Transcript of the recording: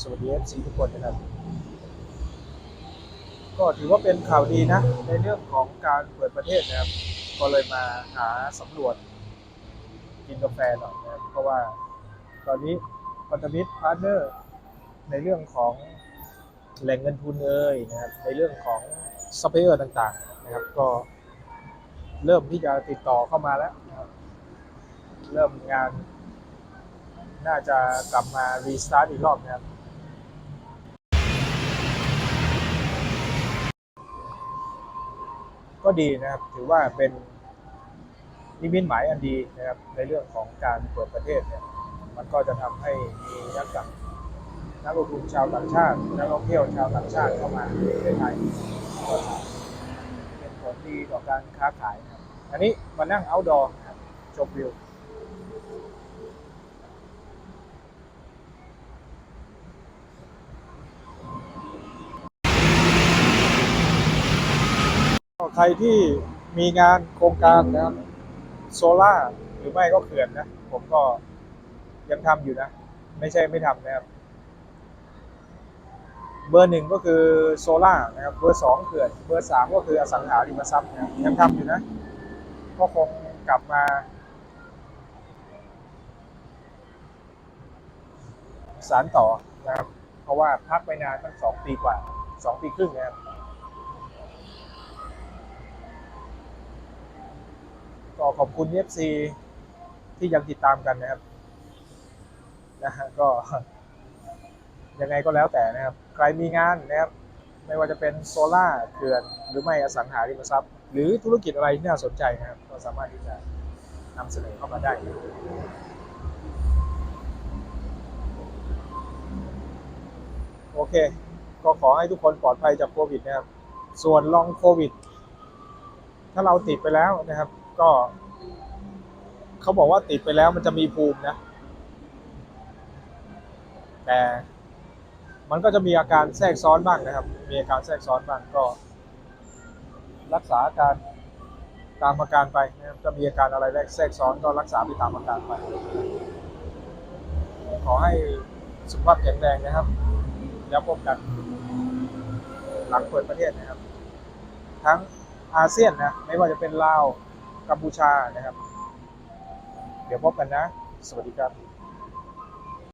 สวัสดีเอฟซีทุกคนนะครับ ก็ถือว่าเป็นข่าวดีนะ ในเรื่องของการเปิดประเทศนะครับ ก็เลยมาหาสำรวจกินกาแฟหน่อยนะครับเพราะว่าตอนนี้พันธมิตรพาร์ทเนอร์ในเรื่องของแหล่งเงินทุนเอ่ยนะครับในเรื่องของซัพพลายเออร์ต่างๆนะครับ ก็เริ่มที่จะติดต่อเข้ามาแล้วนะรเริ่มงาน น่าจะกลับมารีสตาร์ทอีกรอบนะครับ ก็ดีนะครับ ถือว่าเป็นนิมิตหมายอันดีนะครับ ในเรื่องของการเปิดประเทศเนี่ย มันก็จะทำให้มีนักกับนักลงทุนชาวต่างชาตินักท่องเที่ยวชาวต่างชาติเข้ามาในประเทศไทยก็เป็นผลดีต่อการค้าขายนะครับ อันนี้มานั่งเอาดอร์นะครับชมวิว ใครที่มีงานโครงการนะครับโซล่าหรือไม่ก็เขื่อนนะ ผมก็ยังทำอยู่นะ ไม่ใช่ไม่ทำนะครับ เบอร์หนึ่งก็คือโซล่านะครับ เบอร์สองเขื่อน เบอร์สามก็คืออสังหาริมทรัพย์นะยังทำอยู่นะ ก็คงกลับมาสารต่อนะครับ เพราะว่าพักไปนานตั้งสองปีกว่าสองปีครึ่งนะครับ ก็ขอบคุณ FC ที่ยังติดตามกันนะครับนะฮะก็ ยังไงก็แล้วแต่นะครับ ใครมีงานนะครับ ไม่ว่าจะเป็นโซล่าเขื่อน หรือไม่อสังหาริมทรัพย์ หรือธุรกิจอะไรที่น่าสนใจนะครับ ก็สามารถที่จะนำเสนอเข้ามาได้โอเค ก็ขอให้ทุกคนปลอดภัยจากโควิดนะครับ ส่วนลองโควิด ถ้าเราติดไปแล้วนะครับ ก็เขาบอกว่าติดไปแล้วมันจะมีภูมินะ แต่มันก็จะมีอาการแทรกซ้อนบ้างนะครับ มีอาการแทรกซ้อนบ้างก็ รักษาอาการตามอาการไปนะครับจะมีอาการอะไรแทรกซ้อนก็รักษาไปตามอาการไป ขอให้สุขภาพแข็งแรงนะครับ แล้วพบกัน หลังเปิดประเทศนะครับ ทั้งอาเซียนนะ ไม่ว่าจะเป็นลาว กัมพูชานะครับ เดี๋ยวพบกันนะ สวัสดีครับ